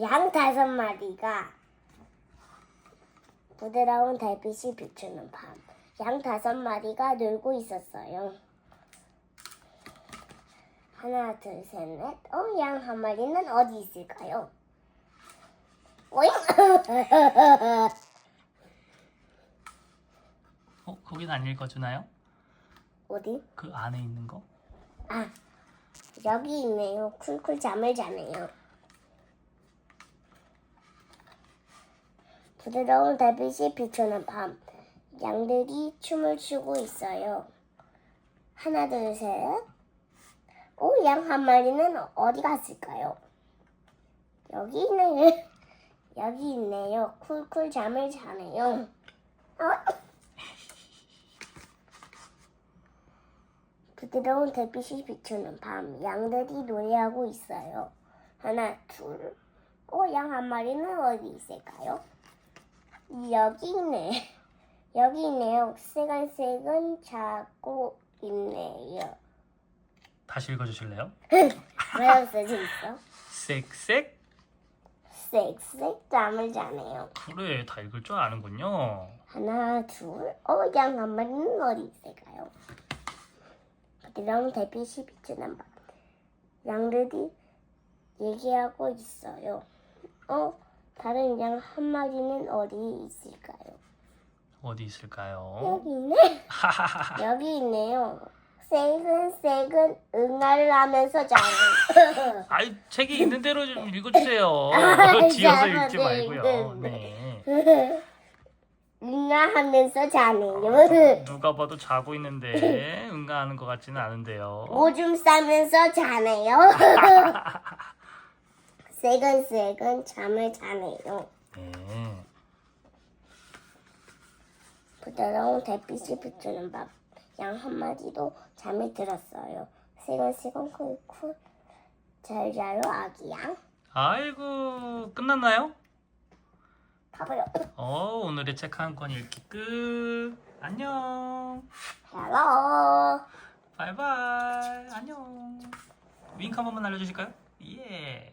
양 다섯 마리가 부드러운 달빛이 비추는 밤. 양 다섯 마리가 놀고 있었어요. 하나, 둘, 셋, 넷. 어, 양 한 마리는 어디 있을까요? 오잉! 어, 거긴 안 읽어주나요? 어디? 그 안에 있는 거? 아, 여기 있네요. 쿨쿨 잠을 자네요. 부드러운 달빛이 비추는 밤, 양들이 춤을 추고 있어요. 하나, 둘, 셋. 오, 양 한 마리는 어디 갔을까요? 여기 있네요. 여기 있네요. 쿨쿨 잠을 자네요. 어? 부드러운 달빛이 비추는 밤, 양들이 노래하고 있어요. 하나, 둘. 어, 양한 마리는 어디 있을까요? 여기 있네. 여기 있네요. 새근새근 자고 있네요. 다시 읽어주실래요? 뭐라고 써져 있어? 쌕쌕? 쌕쌕 잠을 자네요. 그래, 다 읽을 줄 아는군요. 하나, 둘. 어, 양한 마리는 어디 있을까요? 부드러운 달빛이 비추는 밤. 양들이 얘기하고 있어요. 어, 다른 양 한 마리는 어디 있을까요? 어디 있을까요? 여기 있네. 여기 있네요. 새근새근 응아를 하면서 자는. 아이, 책이 있는 대로 좀 읽어주세요. 지어서 읽지 잘하네, 말고요. 네. 네. 응아하면서 자네요. 누가 봐도 자고 있는데 응가하는 것 같지는 않은데요. 오줌 싸면서 자네요. 새근새근 잠을 자네요. 네. 부드러운 달빛이 비추는 밤. 양 한 마리도 잠이 들었어요. 새근새근 쿨쿨 잘 자요 아기 양. 아이고, 끝났나요? 가보요. 어, 오늘의 책 한 권 읽기 끝. 안녕. 헬로. 바이바이. 안녕. 윙크 한 번만 알려주실까요? 예.